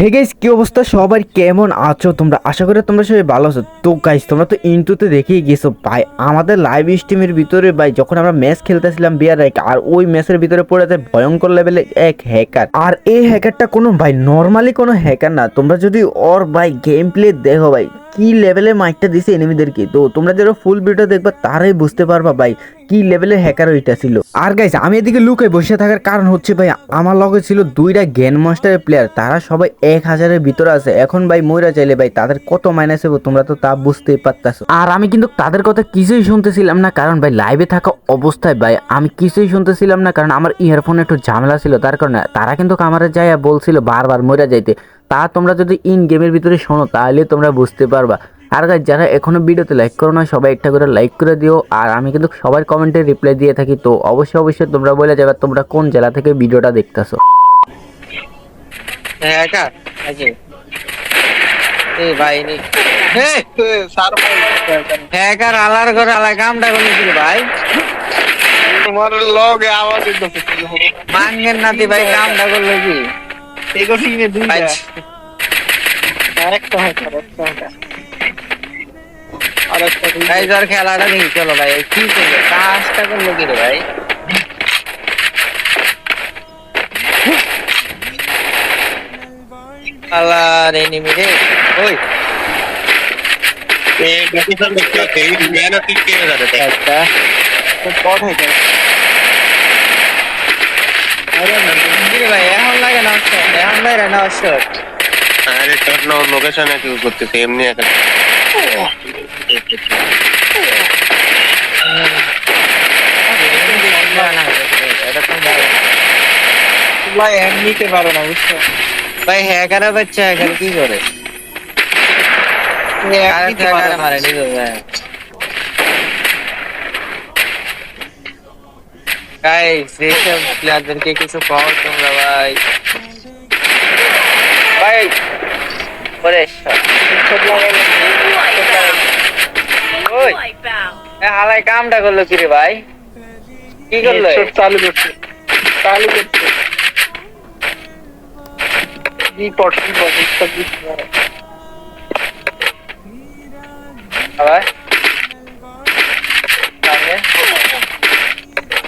Hey guys কি অবস্থা? সবার কেমন আছো? তোমরা আশা করি তোমরা সবাই ভালো আছো। তো গাইস তোমরা তো ইন্টুতে দেখেই গেছো। ভাই, আমাদের লাইভ স্ট্রিমের ভিতরে, ভাই, যখন আমরা ম্যাচ খেলতেছিলাম বিয়ার এক আর ওই ম্যাচের ভিতরে পড়ে যায় ভয়ঙ্কর লেভেলে এক হ্যাকার আর এই হ্যাকারটা কোনো, ভাই নর্মালি কোনো হ্যাকার না। তোমরা যদি ওর, ভাই গেম প্লে দেখো, ভাই কি লেভেলে মাইকটা দিছে এনিমিদেরকে তো তোমরা যারা ফুল ভিডিও দেখবা, তারাই বুঝতে পারবা ভাই, কি লেভেলের হ্যাকার ওইটা ছিল। আর গাইস আমি এদিকে লুকে বসে থাকার কারণ হচ্ছে ভাই, আমার লগে ছিল দুইটা গ্যান মাস্টারের প্লেয়ার তারা সবাই এক হাজারের ভিতরে আছে। এখন ভাই মইরা চাইলে ভাই, তাদের কত মাইনাস হবে তোমরা তো তা বুঝতেই পারতাছো। আর আমি কিন্তু তাদের কথা কিছুই শুনতেছিলাম না, কারণ ভাই লাইভে থাকা অবস্থায় ভাই, আমি কিছুই শুনতেছিলাম না, কারণ আমার ইয়ারফোনে একটু ঝামেলা ছিল, তার কারণে তারা কিন্তু কামারে যায় বলছিল বারবার মইরা যাইতে। তা তোমরা যদি ইন গেমের ভিতরে শোনো তাহলে তোমরা বুঝতে পারবা। আর গাইজ যারা এখনও ভিডিওতে লাইক করো না সবাই একটা করে লাইক করে দিও। আর আমি কিন্তু সবার কমেন্টে রিপ্লাই দিয়ে থাকি তো অবশ্যই অবশ্যই তোমরা বলে যাবে তোমরা কোন জেলা থেকে ভিডিওটা দেখতেছো। হ্যাঁ ভাই তোমার লগে আওয়াজ মাঙ্গের নাতি ভাই কামটা করল কি এগো টিমে দুইটা। আচ্ছা। আরেকটা হয়তো আরেকটা ভাই কি করবে? কাজটা করল কি রে ভাই? আলার এনিমি রে। ওই। এ গতি সব দেখতে হচ্ছে ম্যান অফ এখন লাগে না wear an all shirt. And it cut now location at use with the same near. ভাই হ্যাক নিতে পারো না বুঝছো ভাই হ্যাকারা বাচ্চা হ্যাকার কি করে হ্যাকার মারে নিজে যায় গাইস এইসব প্লেয়ারদেরকে কিছু পাও তোমরা ভাই হালাই কামটা করল কি ভাই? কি করল? চালু করছে। চালু করছে।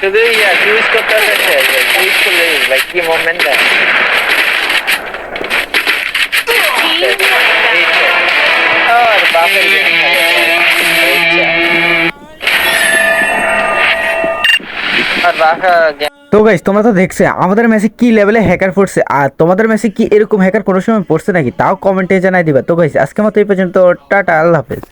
শুধু ইয়া ইউজ করতে হচ্ছে ইউজ করলে ভাই কি মোমেন্ট দেয় তো গাইস তোমরা তো দেখছে, আমাদের ম্যাচে কি লেভেলে হ্যাকার পড়ছে? আর তোমাদের মেসে কি এরকম হ্যাকার কোনো সময় পড়ছে নাকি? তাও কমেন্টে জানাই দিবা। তো গাইস আজকে মতো এই পর্যন্ত। টাটা, আল্লাহ হাফেজ।